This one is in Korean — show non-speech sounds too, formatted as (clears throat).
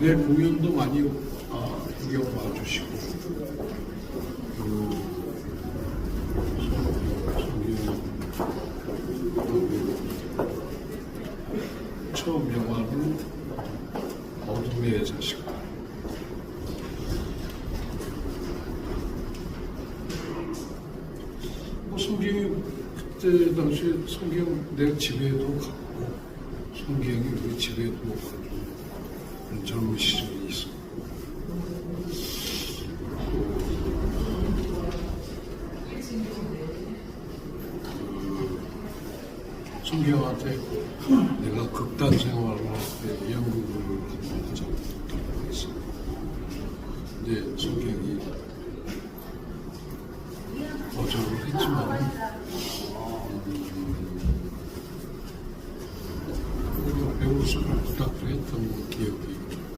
내 공연도 많이 아, 구경 와주시고. 그 처음 영화는 어둠의 자식. 뭐 성경이 그때 당시에 성경 내 집에도 갔고 성경이 우리 집에도 그런 젊은 시절이 있었고 송경한테 (clears throat) 내가 극단 생활을 할때 연극을 하면서 돌아가겠어 근데 송경이 거절을 했지만 음, 배우수를 부탁도 했던 기억이